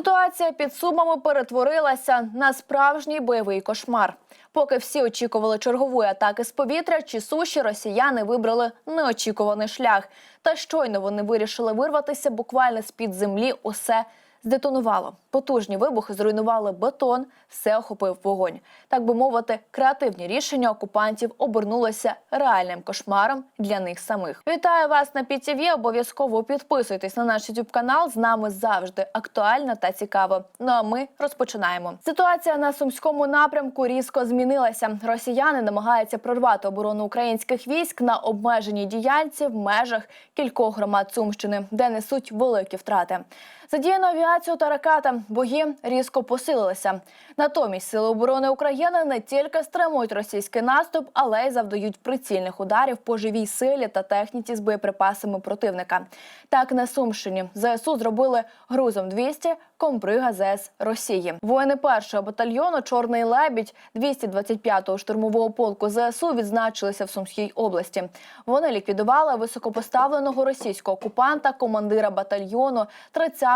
Ситуація під сумами перетворилася на справжній бойовий кошмар. Поки всі очікували чергової атаки з повітря чи суші, росіяни вибрали неочікуваний шлях. Та щойно вони вирішили вирватися буквально з під землі. Усе здетонувало. Потужні вибухи зруйнували бетон, все охопив вогонь. Так би мовити, креативні рішення окупантів обернулися реальним кошмаром для них самих. Вітаю вас на ПІТІВІ. Обов'язково підписуйтесь на наш youtube канал. З нами завжди актуально та цікаво. Ну а ми розпочинаємо. Ситуація на сумському напрямку різко змінилася. Росіяни намагаються прорвати оборону українських військ на обмеженій діяльці в межах кількох громад Сумщини, де несуть великі втрати. Задіяно авіацію та ракета. Бої різко посилилися. Натомість сили оборони України не тільки стримують російський наступ, але й завдають прицільних ударів по живій силі та техніці з боєприпасами противника. Так на Сумщині ЗСУ зробили грузом 200 комприга ЗС Росії. Воїни першого батальйону Чорний лебідь 225-го штурмового полку ЗСУ відзначилися в Сумській області. Вони ліквідували високопоставленого російського окупанта, командира батальйону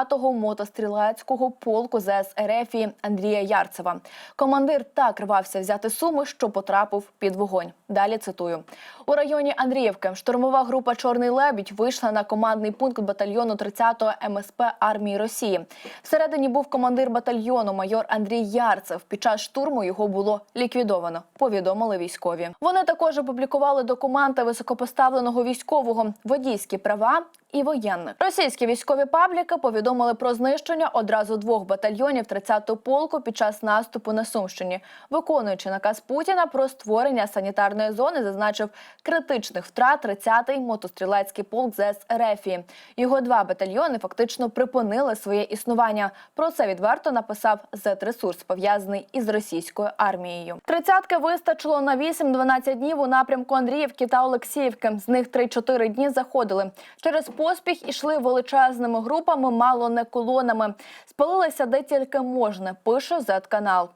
30-го мотострілецького полку ЗС РФ Андрія Ярцева. Командир так рвався взяти суми, що потрапив під вогонь. Далі цитую у районі Андріївки. Штурмова група Чорний лебідь вийшла на командний пункт батальйону 30-го МСП армії Росії. Всередині був командир батальйону майор Андрій Ярцев. Під час штурму його було ліквідовано. Повідомили військові. Вони також опублікували документи високопоставленого військового, водійські права і воєнних. Російські військові пабліки повідомили про знищення одразу двох батальйонів 30-го полку під час наступу на Сумщині. Виконуючи наказ Путіна про створення санітарної зони, зазначив критичних втрат 30-й мотострілецький полк ЗС Рефії. Його два батальйони фактично припинили своє існування. Про це відверто написав Z-ресурс, пов'язаний із російською армією. Тридцятки вистачило на 8-12 днів у напрямку Андріївки та Олексіївки. З них 3-4 дні заходили. Через поспіх ішли величезними групами, мало не колонами. Спалилися де тільки можна. Пише Z-канал.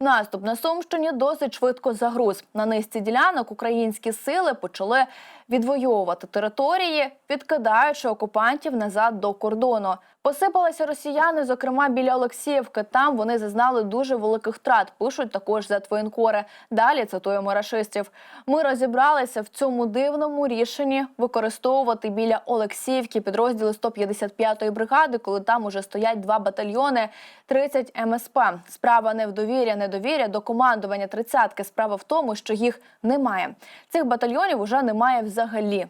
Наступ на Сумщині досить швидко загруз. На низці ділянок українські сили почали відвоювати території, відкидаючи окупантів назад до кордону. Посипалися росіяни, зокрема біля Олексіївки. Там вони зазнали дуже великих втрат. Пишуть також за воєнкори. Далі цитуємо рашистів. Ми розібралися в цьому дивному рішенні використовувати біля Олексіївки підрозділи 155-ї бригади, коли там уже стоять два батальйони 30 МСП. Справа не в довір'я, недовір'я до командування тридцятки. Справа в тому, що їх немає. Цих батальйонів уже немає взагалі.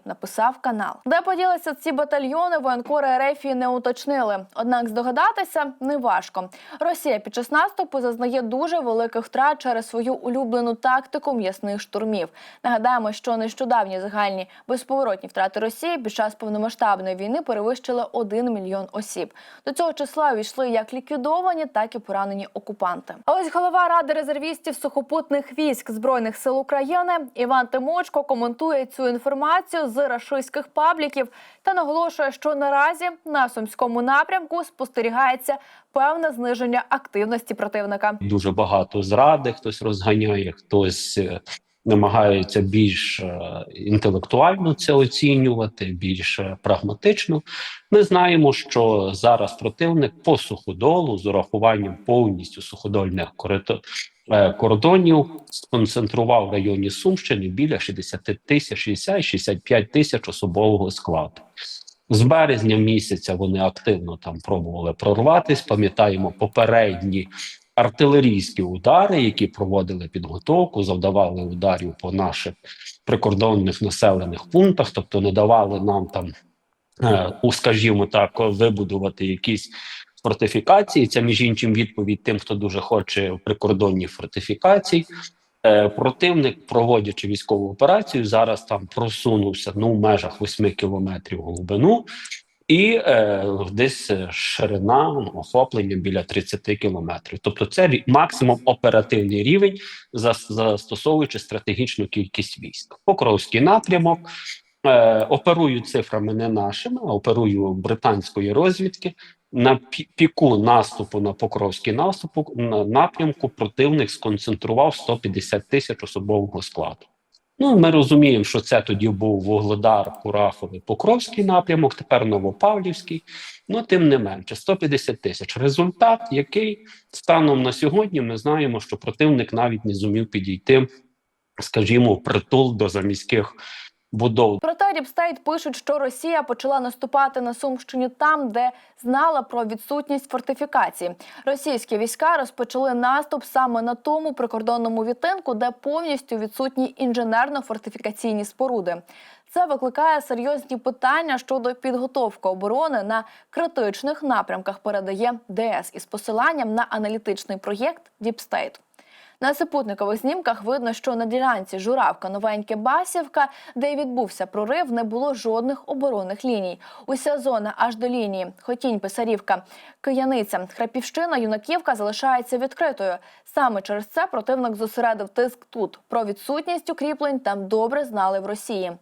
Написав канал. Де поділися ці батальйони? Воєнкори РФ не уточнили. Однак здогадатися неважко. Росія під час наступу зазнає дуже великих втрат через свою улюблену тактику м'ясних штурмів. Нагадаємо, що нещодавні загальні безповоротні втрати Росії під час повномасштабної війни перевищили 1 мільйон осіб. До цього числа увійшли як ліквідовані, так і поранені окупанти. А ось голова ради резервістів сухопутних військ збройних сил України Іван Тимочко коментує цю інформацію з рашистських пабліків та наголошує, що наразі на сумському напрямку спостерігається певне зниження активності противника. дуже багато зради, хтось розганяє, хтось е, намагається більш е, інтелектуально це оцінювати, більш е, прагматично. Ми знаємо, що зараз противник по суходолу з урахуванням повністю суходольних е, кордонів сконцентрував в районі Сумщини біля 60 тисяч, 60-65 тисяч особового складу. З березня місяця вони активно там пробували прорватися. Пам'ятаємо попередні артилерійські удари, які проводили підготовку, завдавали ударів по наших прикордонних населених пунктах, тобто не давали нам там, е, скажімо так, вибудувати якісь фортифікації. Це між іншим відповідь тим, хто дуже хоче прикордонні фортифікації. Е, Противник, проводячи військову операцію, зараз там просунувся ну в межах 8 кілометрів глибину, і е, десь е, ширина охоплення біля 30 кілометрів. Тобто, це максимум оперативний рівень, зас- застосовуючи стратегічну кількість військ. Покровський напрямок. Е, оперую цифрами не нашими, а оперую британської розвідки. На піку наступу на Покровський наступу на напрямку противник сконцентрував 150 тисяч особового складу. Ну, ми розуміємо, що це тоді був Вугледар, Кураховий, Покровський напрямок, тепер Новопавлівський. Ну, тим не менше, 150 тисяч. Результат, який станом на сьогодні ми знаємо, що противник навіть не зумів підійти, скажімо, притул до заміських будов. Проте Діпстейт пишуть, що Росія почала наступати на Сумщині там, де знала про відсутність фортифікацій. Російські війська розпочали наступ саме на тому прикордонному відтинку, де повністю відсутні інженерно-фортифікаційні споруди. Це викликає серйозні питання щодо підготовки оборони на критичних напрямках. Передає ДС із посиланням на аналітичний проєкт Діпстейт. На супутникових знімках видно, що на ділянці Журавка Новеньке Басівка, де й відбувся прорив, не було жодних оборонних ліній. Уся зона аж до лінії Хотінь, Писарівка, Кияниця, Храпівщина, Юнаківка залишається відкритою. Саме через це противник зосередив тиск тут. Про відсутність укріплень там добре знали в Росії.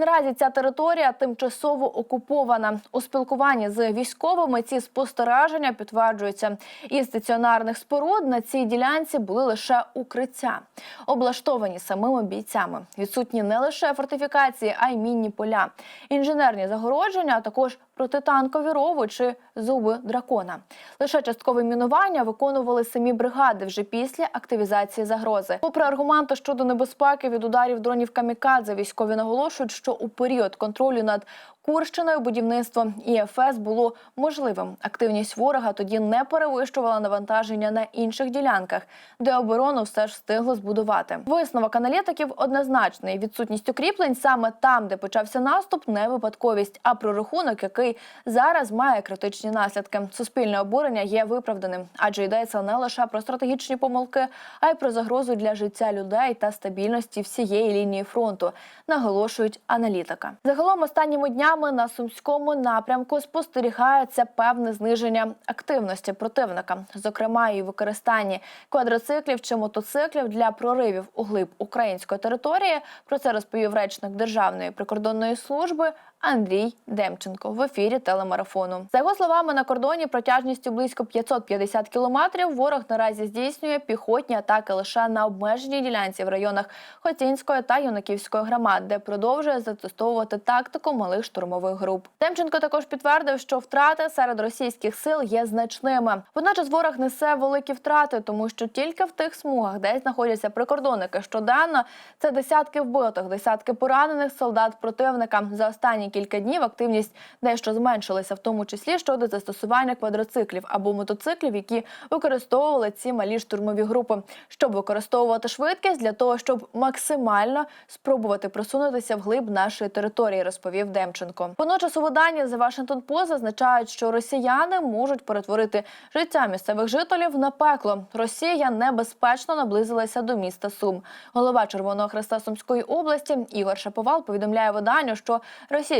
Наразі ця територія тимчасово окупована. У спілкуванні з військовими ці спостереження підтверджуються. Із стаціонарних споруд на цій ділянці були лише укриття, облаштовані самими бійцями. Відсутні не лише фортифікації, а й мінні поля, інженерні загородження, а також протитанкові рови чи зуби дракона. Лише часткове мінування виконували самі бригади вже після активізації загрози. Попри аргументи щодо небезпеки від ударів дронів камікадзе, військові наголошують, що у період контролю над Курщиною будівництво ІФС було можливим. Активність ворога тоді не перевищувала навантаження на інших ділянках, де оборону все ж встигло збудувати. Висновок аналітиків однозначний: відсутність укріплень саме там, де почався наступ, не випадковість, а прорахунок, який зараз має критичні наслідки. Суспільне обурення є виправданим, адже йдеться не лише про стратегічні помилки, а й про загрозу для життя людей та стабільності всієї лінії фронту, наголошують аналітика. Загалом останніми днями на сумському напрямку спостерігається певне зниження активності противника, зокрема і використанні квадроциклів чи мотоциклів для проривів у глиб української території. Про це розповів речник Державної прикордонної служби Андрій Демченко в ефірі телемарафону. За його словами, на кордоні протяжністю близько 550 кілометрів ворог наразі здійснює піхотні атаки лише на обмеженій ділянці в районах Хотінської та Юнаківської громад, де продовжує застосовувати тактику малих штурмових груп. Демченко також підтвердив, що втрати серед російських сил є значними. Водночас ворог несе великі втрати, тому що тільки в тих смугах, де знаходяться прикордонники щоденно, це десятки вбитих, десятки поранених солдат противника. За останні кілька днів активність дещо зменшилася, в тому числі щодо застосування квадроциклів або мотоциклів, які використовували ці малі штурмові групи, щоб використовувати швидкість для того, щоб максимально спробувати просунутися вглиб нашої території, розповів Демченко. Водночас у виданні The Washington Post зазначають, що росіяни можуть перетворити життя місцевих жителів на пекло. Росія небезпечно наблизилася до міста Сум. Голова Червоного Хреста Сумської області Ігор Шаповал повідомляє виданню, що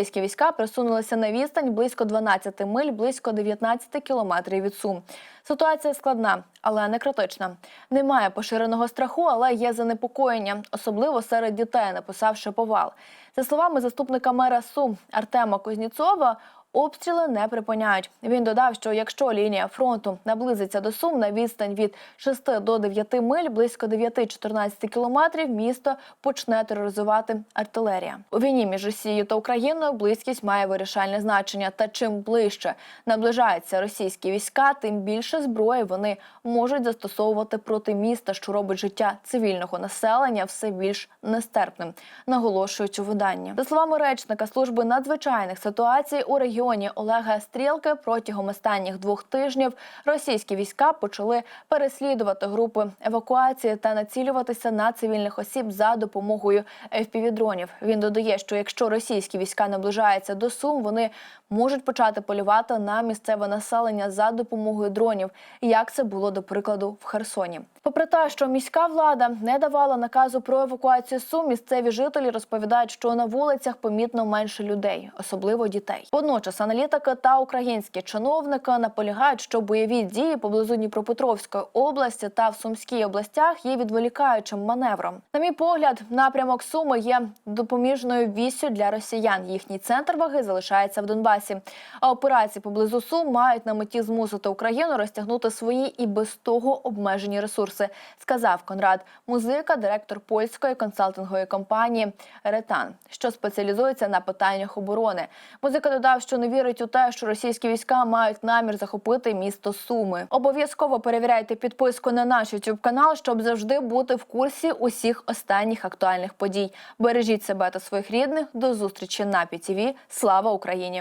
російські війська присунулися на відстань близько 12 миль, близько 19 кілометрів від Сум. Ситуація складна, але не критична. Немає поширеного страху, але є занепокоєння, особливо серед дітей, написав Шаповал. За словами заступника мера Сум Артема Кузніцова. Обстріли не припиняють. Він додав, що якщо лінія фронту наблизиться до Сум на відстань від 6 до 9 миль, близько 9-14 кілометрів, місто почне тероризувати артилерія. У війні між Росією та Україною близькість має вирішальне значення. Та чим ближче наближаються російські війська, тим більше зброї вони можуть застосовувати проти міста, що робить життя цивільного населення все більш нестерпним. Наголошують у виданні. За словами речника служби надзвичайних ситуацій у регіоні Олега Стрілки протягом останніх двох тижнів російські війська почали переслідувати групи евакуації та націлюватися на цивільних осіб за допомогою FPV-дронів. Він додає, що якщо російські війська наближаються до Сум, вони можуть почати полювати на місцеве населення за допомогою дронів, як це було до прикладу в Херсоні. Попри те, що міська влада не давала наказу про евакуацію Сум, місцеві жителі розповідають, що на вулицях помітно менше людей, особливо дітей. Водночас Водночас аналітики та українські чиновники наполягають, що бойові дії поблизу Дніпропетровської області та в Сумській областях є відволікаючим маневром. На мій погляд, напрямок Суми є допоміжною віссю для росіян. Їхній центр ваги залишається в Донбасі. А операції поблизу Сум мають на меті змусити Україну розтягнути свої і без того обмежені ресурси, сказав Конрад Музика, директор польської консалтингової компанії Ретан, що спеціалізується на питаннях оборони. Музика додав, що не вірить у те, що російські війська мають намір захопити місто Суми. Обов'язково перевіряйте підписку на наш YouTube канал, щоб завжди бути в курсі усіх останніх актуальних подій. Бережіть себе та своїх рідних. До зустрічі на ПІТІВІ. Слава Україні!